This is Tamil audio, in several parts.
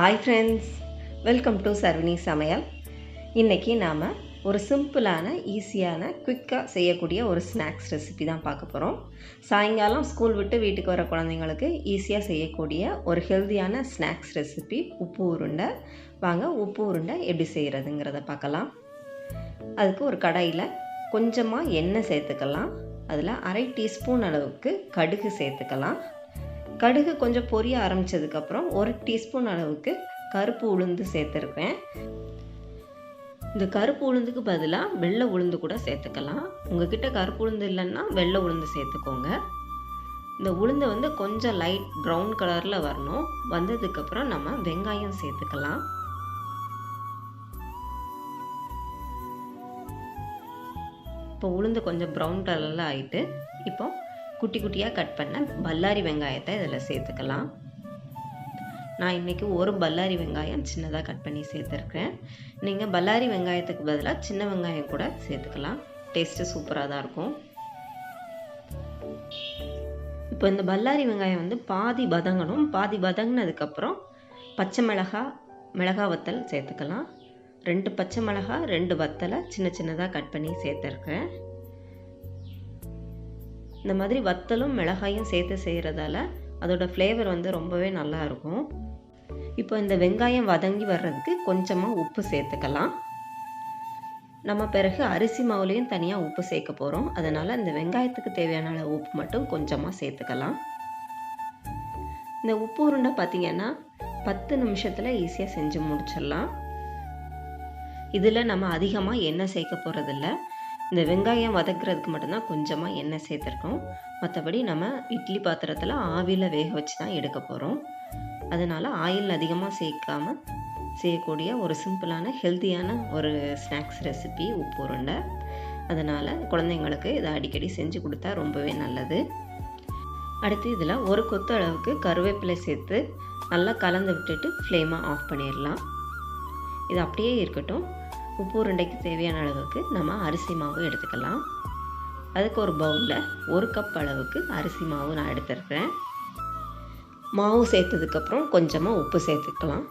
Hi friends welcome to Sarvini சமையல் இன்றைக்கி நாம் ஒரு சிம்பிளான ஈஸியான குயிக்காக செய்யக்கூடிய ஒரு ஸ்நாக்ஸ் ரெசிபி தான் பார்க்க போகிறோம் சாயங்காலம் ஸ்கூல் விட்டு வீட்டுக்கு வர குழந்தைங்களுக்கு ஈஸியாக செய்யக்கூடிய ஒரு ஹெல்த்தியான ஸ்நாக்ஸ் ரெசிபி உப்பு உருண்டை. வாங்க உப்பு உருண்டை எப்படி செய்கிறதுங்கிறத பார்க்கலாம். அதுக்கு ஒரு கடாயில் கொஞ்சமாக எண்ணெய் சேர்த்துக்கலாம். அதில் அரை டீஸ்பூன் அளவுக்கு கடுகு சேர்த்துக்கலாம். கடுகு கொஞ்சம் பொரிய ஆரம்பித்ததுக்கப்புறம் ஒரு டீஸ்பூன் அளவுக்கு கருப்பு உளுந்து சேர்த்துருக்கேன். இந்த கருப்பு உளுந்துக்கு பதிலாக வெள்ளை உளுந்து கூட சேர்த்துக்கலாம். உங்ககிட்ட கருப்பு உளுந்து இல்லைன்னா வெள்ளை உளுந்து சேர்த்துக்கோங்க. இந்த உளுந்தை வந்து கொஞ்சம் லைட் ப்ரௌன் கலரில் வரணும். வந்ததுக்கப்புறம் நம்ம வெங்காயம் சேர்த்துக்கலாம். இப்போ உளுந்து கொஞ்சம் ப்ரௌன் கலரில் ஆகிட்டு இப்போ குட்டி குட்டியாக கட் பண்ண பல்லாரி வெங்காயத்தை இதில் சேர்த்துக்கலாம். நான் இன்றைக்கி ஒரு பல்லாரி வெங்காயம் சின்னதாக கட் பண்ணி சேர்த்துருக்கேன். நீங்கள் பல்லாரி வெங்காயத்துக்கு பதிலாக சின்ன வெங்காயம் கூட சேர்த்துக்கலாம். டேஸ்ட்டு சூப்பராக தான் இருக்கும். இப்போ இந்த பல்லாரி வெங்காயம் வந்து பாதி வதங்கணும். பாதி வதங்கினதுக்கப்புறம் பச்சை மிளகா மிளகா வத்தல் சேர்த்துக்கலாம். ரெண்டு பச்சை மிளகா ரெண்டு வத்தலை சின்ன சின்னதாக கட் பண்ணி சேர்த்துருக்கேன். இந்த மாதிரி வத்தலும் மிளகாயும் சேர்த்து செய்கிறதால அதோட ஃப்ளேவர் வந்து ரொம்பவே நல்லா இருக்கும் இப்போ இந்த வெங்காயம் வதங்கி வர்றதுக்கு கொஞ்சமாக உப்பு சேர்த்துக்கலாம். நம்ம பிறகு அரிசி மாவுலேயும் தனியாக உப்பு சேர்க்க போகிறோம் அதனால் இந்த வெங்காயத்துக்கு தேவையான அளவு உப்பு மட்டும் கொஞ்சமாக சேர்த்துக்கலாம். இந்த உப்பு உருண்டை பார்த்திங்கன்னா பத்து நிமிஷத்தில் ஈஸியாக செஞ்சு முடிச்சிடலாம். இதில் நம்ம அதிகமாக எண்ணெய் சேர்க்க போகிறதில்ல இந்த வெங்காயம் வதக்குறதுக்கு மட்டும்தான் கொஞ்சமாக எண்ணெய் சேர்த்துருக்கோம். மற்றபடி நம்ம இட்லி பாத்திரத்தில் ஆவியில் வேக வச்சு தான் எடுக்க போகிறோம் அதனால் ஆயில் அதிகமாக சேர்க்காம செய்யக்கூடிய ஒரு சிம்பிளான ஹெல்த்தியான ஒரு ஸ்நாக்ஸ் ரெசிபி உப்பு உருண்டை. அதனால் குழந்தைங்களுக்கு இதை அடிக்கடி செஞ்சு கொடுத்தா ரொம்பவே நல்லது. அடுத்து இதில் ஒரு கொத்து அளவுக்கு கருவேப்பிலை சேர்த்து நல்லா கலந்து விட்டுட்டு ஃப்ளேமாக ஆஃப் பண்ணிடலாம். இது அப்படியே இருக்கட்டும். உப்பு உருண்டைக்கு தேவையான அளவுக்கு நம்ம அரிசி மாவு எடுத்துக்கலாம். அதுக்கு ஒரு பவுலில் ஒரு கப் அளவுக்கு அரிசி மாவு நான் எடுத்துருக்கிறேன். மாவு சேர்த்ததுக்கப்புறம் கொஞ்சமாக உப்பு சேர்த்துக்கலாம்.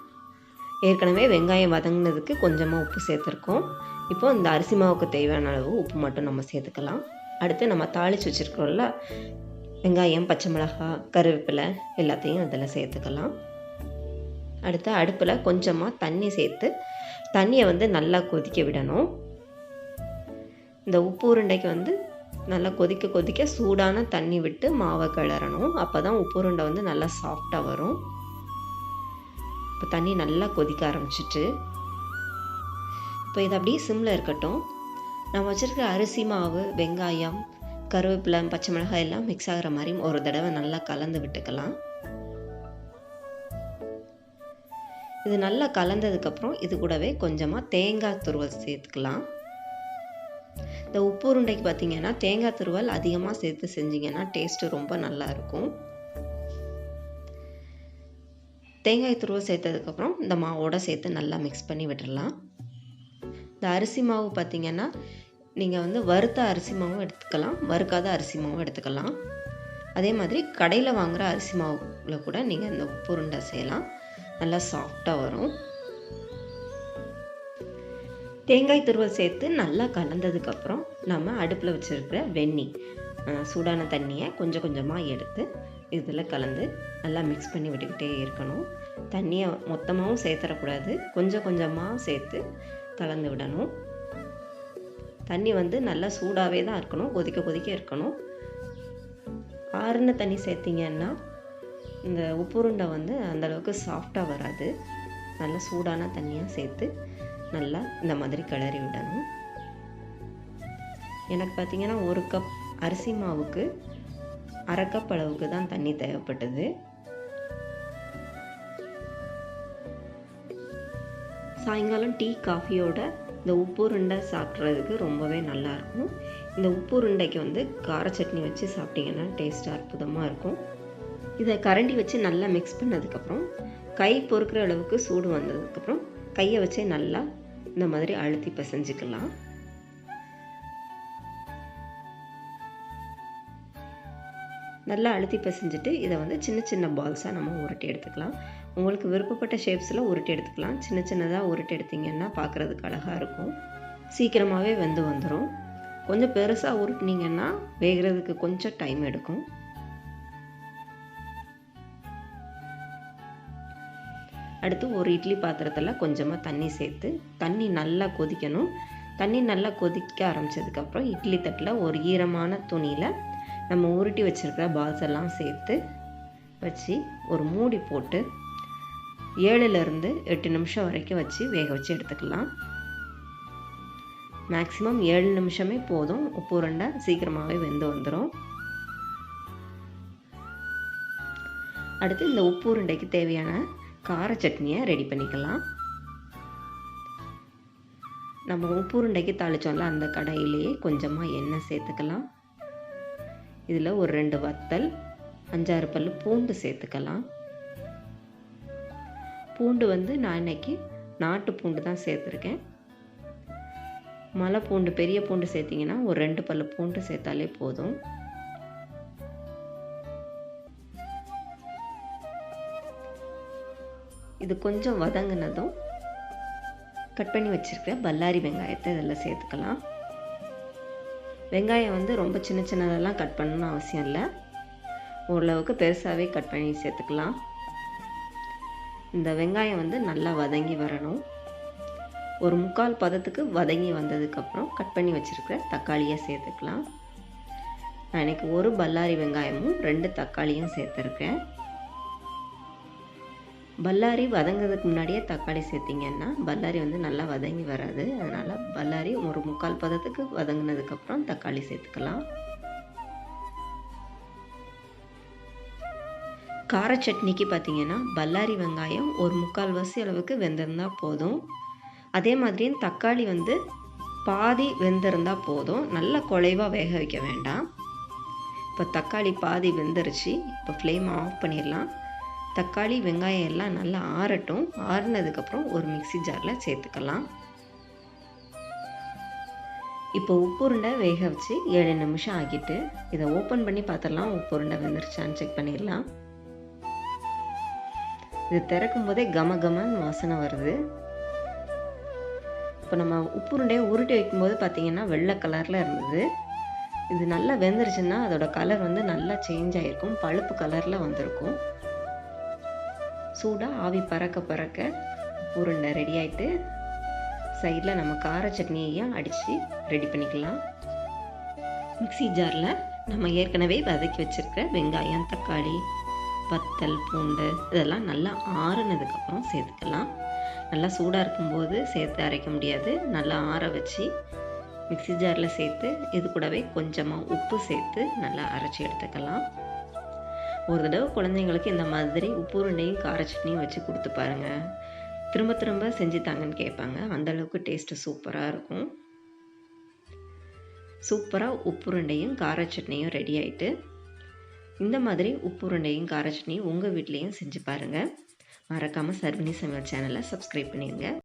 ஏற்கனவே வெங்காயம் வதங்கினதுக்கு கொஞ்சமாக உப்பு சேர்த்துருக்கோம். இப்போ இந்த அரிசி மாவுக்கு தேவையான அளவு உப்பு மட்டும் நம்ம சேர்த்துக்கலாம். அடுத்து நம்ம தாளித்து வச்சுருக்கோம்ல வெங்காயம் பச்சை மிளகாய் கருவேப்பிலை எல்லாத்தையும் அதில் சேர்த்துக்கலாம். அடுத்து அடுப்பில் கொஞ்சமாக தண்ணி சேர்த்து தண்ணியை வந்து நல்லா கொதிக்க விடணும். இந்த உப்பு உருண்டைக்கு வந்து நல்லா கொதிக்க கொதிக்க சூடான தண்ணி விட்டு மாவை கிளறணும். அப்போ தான் உப்பு உருண்டை வந்து நல்லா சாஃப்டாக வரும். இப்போ தண்ணி நல்லா கொதிக்க ஆரம்பிச்சிட்டு இப்போ இது அப்படியே சிம்மில் இருக்கட்டும். நம்ம வச்சுருக்க அரிசி மாவு வெங்காயம் கருவேப்பிலை பச்சை மிளகாய் எல்லாம் மிக்ஸ் ஆகிற மாதிரி ஒரு தடவை நல்லா கலந்து விட்டுக்கலாம். இது நல்லா கலந்ததுக்கப்புறம் இது கூடவே கொஞ்சமாக தேங்காய் துருவல் சேர்த்துக்கலாம். இந்த உப்பு உருண்டைக்கு பார்த்தீங்கன்னா தேங்காய் துருவல் அதிகமாக சேர்த்து செஞ்சிங்கன்னா டேஸ்ட்டு ரொம்ப நல்லா இருக்கும். தேங்காய் துருவல் சேர்த்ததுக்கப்புறம் இந்த மாவோட சேர்த்து நல்லா மிக்ஸ் பண்ணி விட்டுடலாம். இந்த அரிசி மாவு பார்த்தீங்கன்னா நீங்கள் வந்து வறுத்த அரிசி மாவும் எடுத்துக்கலாம் வறுக்காத அரிசி மாவும் எடுத்துக்கலாம். அதே மாதிரி கடையில் வாங்குகிற அரிசி மாவில் கூட நீங்கள் இந்த உப்பு உருண்டை செய்யலாம். நல்லா சாஃப்டாக வரும். தேங்காய் துருவல் சேர்த்து நல்லா கலந்ததுக்கப்புறம் நம்ம அடுப்பில் வச்சுருக்கிற வெந்நீர் சூடான தண்ணியை கொஞ்சம் கொஞ்சமாக எடுத்து இதில் கலந்து நல்லா மிக்ஸ் பண்ணி விட்டுக்கிட்டே இருக்கணும். தண்ணியை மொத்தமாகவும் சேர்த்துடக்கூடாது கொஞ்சம் கொஞ்சமாக சேர்த்து கலந்து விடணும். தண்ணி வந்து நல்லா சூடாகவே தான் இருக்கணும். கொதிக்க கொதிக்க இருக்கணும். ஆறுன தண்ணி சேர்த்திங்கன்னா இந்த உப்புருண்டை வந்து அந்தளவுக்கு சாஃப்டாக வராது. நல்லா சூடான தண்ணியாக சேர்த்து நல்லா இந்த மாதிரி கிளறி விடணும். எனக்கு பார்த்திங்கன்னா ஒரு கப் அரிசி மாவுக்கு அரை கப் அளவுக்கு தான் தண்ணி தேவைப்பட்டது. சாயங்காலம் டீ காஃபியோட இந்த உப்பு உருண்டை சாப்பிட்றதுக்கு ரொம்பவே நல்லாயிருக்கும் இந்த உப்பு உருண்டைக்கு வந்து கார சட்னி வச்சு சாப்பிட்டிங்கன்னா டேஸ்ட் அற்புதமாக இருக்கும். இதை கரண்டி வச்சு நல்லா மிக்ஸ் பண்ணதுக்கப்புறம் கை பொறுக்கிற அளவுக்கு சூடு வந்ததுக்கப்புறம் கையை வச்சே நல்லா இந்த மாதிரி அழுத்தி பிசைஞ்சிக்கலாம். நல்லா அழுத்தி பிசைஞ்சிட்டு இதை வந்து சின்ன சின்ன பால்ஸாக நம்ம உருட்டி எடுத்துக்கலாம். உங்களுக்கு விருப்பப்பட்ட ஷேப்ஸில் உருட்டி எடுத்துக்கலாம். சின்ன சின்னதாக உருட்டி எடுத்திங்கன்னா பார்க்குறதுக்கு அழகாக இருக்கும். சீக்கிரமாகவே வெந்து வந்துடும் கொஞ்சம் பெருசாக உருட்டினீங்கன்னா வேகிறதுக்கு கொஞ்சம் டைம் எடுக்கும். அடுத்து ஒரு இட்லி பாத்திரத்தில் கொஞ்சமாக தண்ணி சேர்த்து தண்ணி நல்லா கொதிக்கணும். தண்ணி நல்லா கொதிக்க ஆரம்பித்ததுக்கப்புறம் இட்லி தட்டில் ஒரு ஈரமான துணியில் நம்ம உருட்டி வச்சுருக்கிற பால்ஸ் எல்லாம் சேர்த்து வச்சு ஒரு மூடி போட்டு ஏழுலேருந்து எட்டு நிமிஷம் வரைக்கும் வச்சு வேக வச்சு எடுத்துக்கலாம். மேக்ஸிமம் ஏழு நிமிஷமே போதும். உப்பு உருண்டை சீக்கிரமாகவே வெந்து வந்துடும் அடுத்து இந்த உப்பு உருண்டைக்கு தேவையான கார சட்னியை ரெடி பண்ணிக்கலாம். நம்ம உப்பு உருண்டைக்கு தாளித்தோம்ல அந்த கடையிலேயே கொஞ்சமாக எண்ணெய் சேர்த்துக்கலாம். இதில் ஒரு ரெண்டு வத்தல் அஞ்சாறு பல் பூண்டு சேர்த்துக்கலாம். பூண்டு வந்து நான் இன்னைக்கு நாட்டு பூண்டு தான் சேர்த்துருக்கேன். மலை பூண்டு பெரிய பூண்டு சேர்த்திங்கன்னா ஒரு ரெண்டு பல்லு பூண்டு சேர்த்தாலே போதும். இது கொஞ்சம் வதங்கினதும் கட் பண்ணி வச்சுருக்கிற பல்லாரி வெங்காயத்தை இதில் சேர்த்துக்கலாம். வெங்காயம் வந்து ரொம்ப சின்ன சின்னதெல்லாம் கட் பண்ணணும்னு அவசியம் இல்லை. ஓரளவுக்கு பெருசாகவே கட் பண்ணி சேர்த்துக்கலாம். இந்த வெங்காயம் வந்து நல்லா வதங்கி வரணும். ஒரு முக்கால் பதத்துக்கு வதங்கி வந்ததுக்கப்புறம் கட் பண்ணி வச்சுருக்கிற தக்காளியை சேர்த்துக்கலாம். நான் இன்றைக்கி ஒரு பல்லாரி வெங்காயமும் ரெண்டு தக்காளியும் சேர்த்துருக்கேன். பல்லாரி வதங்கிறதுக்கு முன்னாடியே தக்காளி சேர்த்திங்கன்னா பல்லாரி வந்து நல்லா வதங்கி வராது. அதனால் பல்லாரி ஒரு முக்கால் பதத்துக்கு வதங்கினதுக்கப்புறம் தக்காளி சேர்த்துக்கலாம். கார சட்னிக்கு பார்த்தீங்கன்னா பல்லாரி வெங்காயம் ஒரு முக்கால் வசி அளவுக்கு வெந்திருந்தால் போதும். அதே மாதிரியும் தக்காளி வந்து பாதி வெந்திருந்தால் போதும். நல்லா குலைவாக வேக வைக்க வேண்டாம். இப்போ தக்காளி பாதி வெந்துருச்சு. இப்போ ஃப்ளேம் ஆஃப் பண்ணிடலாம். தக்காளி வெங்காயம் எல்லாம் நல்லா ஆறட்டும். ஆறுனதுக்கப்புறம் ஒரு மிக்சி ஜாரில் சேர்த்துக்கலாம். இப்போ உப்புருண்டை வேக வச்சு ஏழு நிமிஷம் ஆகிட்டு இதை ஓப்பன் பண்ணி பார்த்துடலாம் உப்புருண்டை வெந்துருச்சான்னு செக் பண்ணிடலாம். இது திறக்கும் போதே கம கமன்னு வாசனை வருது. இப்போ நம்ம உப்புருண்டையை உருட்டி வைக்கும்போது பார்த்தீங்கன்னா வெள்ளை கலரில் இருந்தது. இது நல்லா வெந்துருச்சுன்னா அதோட கலர் வந்து நல்லா சேஞ்ச் ஆகிருக்கும் பழுப்பு கலரில் வந்திருக்கும். சூடாக ஆவி பறக்க பறக்க உருண்டை ரெடி ஆகிட்டு சைடில் நம்ம கார சட்னியையும் அடித்து ரெடி பண்ணிக்கலாம். மிக்சி ஜாரில் நம்ம ஏற்கனவே வதக்கி வச்சுருக்க வெங்காயம் தக்காளி பத்தல் பூண்டு இதெல்லாம் நல்லா ஆறுனதுக்கப்புறம் சேர்த்துக்கலாம். நல்லா சூடாக இருக்கும்போது சேர்த்து அரைக்க முடியாது. நல்லா ஆற வச்சு மிக்சி ஜாரில் சேர்த்து இது கூடவே கொஞ்சமாக உப்பு சேர்த்து நல்லா அரைச்சி எடுத்துக்கலாம். ஒரு தடவை குழந்தைங்களுக்கு இந்த மாதிரி உப்பு உருண்டையும் கார சட்னியும் வச்சு கொடுத்து பாருங்கள் திரும்ப திரும்ப செஞ்சு தாங்கன்னு கேட்பாங்க. அந்தளவுக்கு டேஸ்ட்டு சூப்பராக இருக்கும். சூப்பராக உப்புருண்டையும் கார சட்னியும் ரெடி ஆகிட்டு இந்த மாதிரி உப்பு உருண்டையும் கார சட்னியும் உங்கள் வீட்லேயும் செஞ்சு பாருங்கள் மறக்காமல் சர்வினி சமையல் சேனலை சப்ஸ்கிரைப் பண்ணிடுங்க.